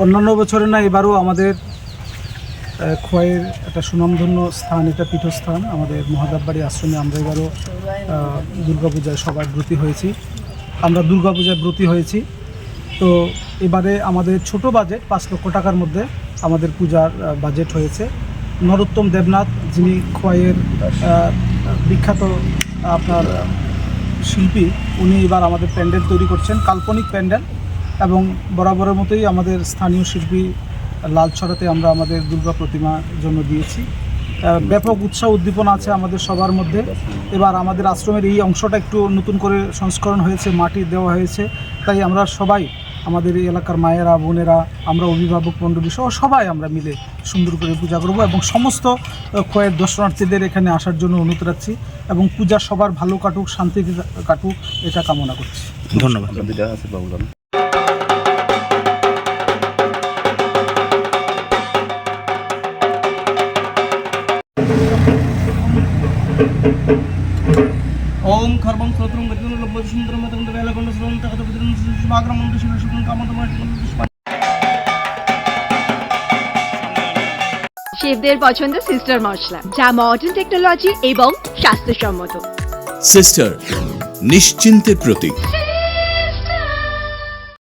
অন্যান্য বছরে না, এবারও আমাদের খোয়াইয়ের একটা সুনামধন্য স্থান, এটা পীঠস্থান, আমাদের মহাদেববাড়ি আশ্রমে আমরা এবারও দুর্গাপূজায় সবাই ব্রতী হয়েছি। আমরা দুর্গাপূজায় ব্রতী হয়েছি। তো এবারে আমাদের ছোট বাজেট, পাঁচ লক্ষ টাকার মধ্যে আমাদের পূজার বাজেট হয়েছে। নরোত্তম দেবনাথ, যিনি খোয়াইয়ের বিখ্যাত, আপনার শিল্পী, উনি এবার আমাদের প্যান্ডেল তৈরি করছেন, কাল্পনিক প্যান্ডেল। এবং বরাবরের মতোই আমাদের স্থানীয় শিল্পী লালছড়াতে আমরা আমাদের দুর্গা প্রতিমা জন্য দিয়েছি। ব্যাপক উৎসাহ উদ্দীপনা আছে আমাদের সবার মধ্যে। এবার আমাদের আশ্রমের এই অংশটা একটু নতুন করে সংস্করণ হয়েছে মাটি দেওয়া হয়েছে। তাই আমরা সবাই আমাদের এই এলাকার মায়েরা বোনেরা আমরা অভিভাবক মণ্ডলী সহ সবাই আমরা মিলে সুন্দর করে পূজা করব এবং সমস্ত খোয়ের দর্শনার্থীদের এখানে আসার জন্য অনুরোধ রাখছি এবং পূজা সবার ভালো কাটুক শান্তিতে কাটুক এটা কামনা করছি। ধন্যবাদ। ওম খর্বম শ্রোত্রম গতিম লব্বতি সুন্দরম তন্দ বেলকণ্ড শেফদের পছন্দ সিস্টার মশলা যা মডার্ন টেকনোলজি এবং স্বাস্থ্যসম্মত। সিস্টার নিশ্চিন্তের প্রতীক।